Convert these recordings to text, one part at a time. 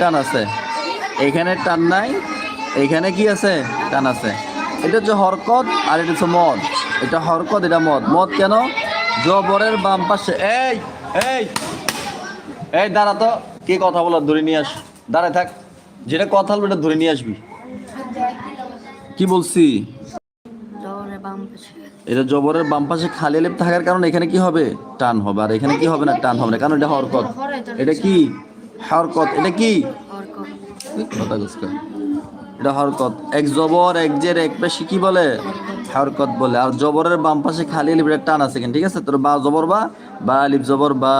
টান আছে। এখানে টান নাই। এখানে কি আছে? টান আছে। এটা হচ্ছে হরকত আর এটা হচ্ছে মদ। এটা হরকত এটা মদ। মদ কেন? জবরের বাম পাশে। এই এই এই দাঁড়া তো। কে কথা বলার ধরে নিয়ে আস। দাঁড়ায় থাক। যেটা কথা বলবে এটা ধরে নিয়ে আসবি। কি বলছি? এটা জবরের বাম পাশে খালি লেপ থাকার কারণে এখানে কি হবে? টান হবে। আর এখানে কি হবে না? টান হবে না। কারণ এটা হরকত। এটা কি? হরকত, এটা কি? এটা হরকত। এক জবর, এক জের, এক পেশি কি বলে? হরকত বলে। আর জবরের বাম পাশে খালি এটা টান আছে ঠিক আছে? তোর বা জবর বা বা লিপ জবর বা,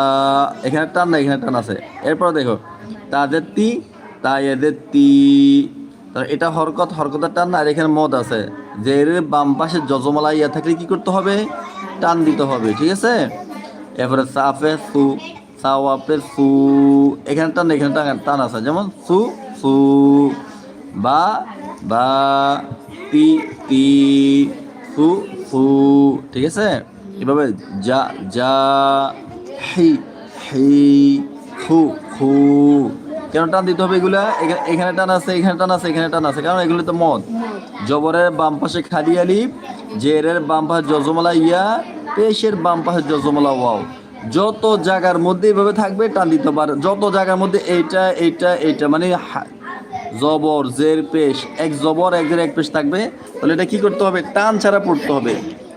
এখানে টান না, এখানে টান আছে। এরপর দেখো, তাদের তি, তাই এদের তি। এটা হরকত, হরকতের টান আর এখানে মদ আছে। যে এর বাম পাশে যজমলা ইয়া থাকলে কি করতে হবে? টান দিতে হবে, ঠিক আছে? এরপরে সাফে সু সাওয়াপে সু, এখানে টান এখানে টান টান আছে। যেমন সু সু, বা বা, তি তি, সু ফু ঠিক আছে? এভাবে যা যা, হি হি ফু ফু কেন টান দিতে হবে এগুলা? এখা- এখানে টান আছে, এখানে টান আছে, এখানে টান আছে। কারণ এগুলো তো মদ। জবরের বাম পাশে খালি আলিফ, জেরের বাম পাশে জজমলা ইয়া, পেশের বাম পাশে জজমলা ওয়াও। যত জায়গার মধ্যে এভাবে থাকবে টান দিতে পারে যত জায়গার মধ্যে এইটা এইটা এইটা মানে জবর জের পেশ এক জবর এক জের এক পেশ থাকবে তাহলে এটা কি করতে হবে? টান ছাড়া পড়তে হবে।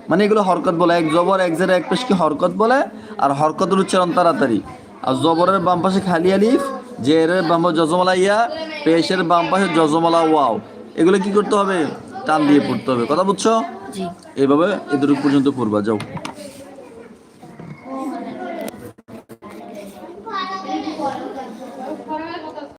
মানে এগুলো হরকত বলে এক জবর এক জের এক পেশকে হরকত বলে আর হরকতের উচ্চারণ তাড়াতাড়ি। আর জবরের বাম পাশে খালি আলিফ জের বাম পাশে জজমলা ইয়া পেশের বাম পাশে জজমলা ওয়াও। এগুলো কি করতে হবে? টান দিয়ে পড়তে হবে। কথা বুঝছ? এইভাবে এদের পর্যন্ত পড়বা যাও। పొడవలు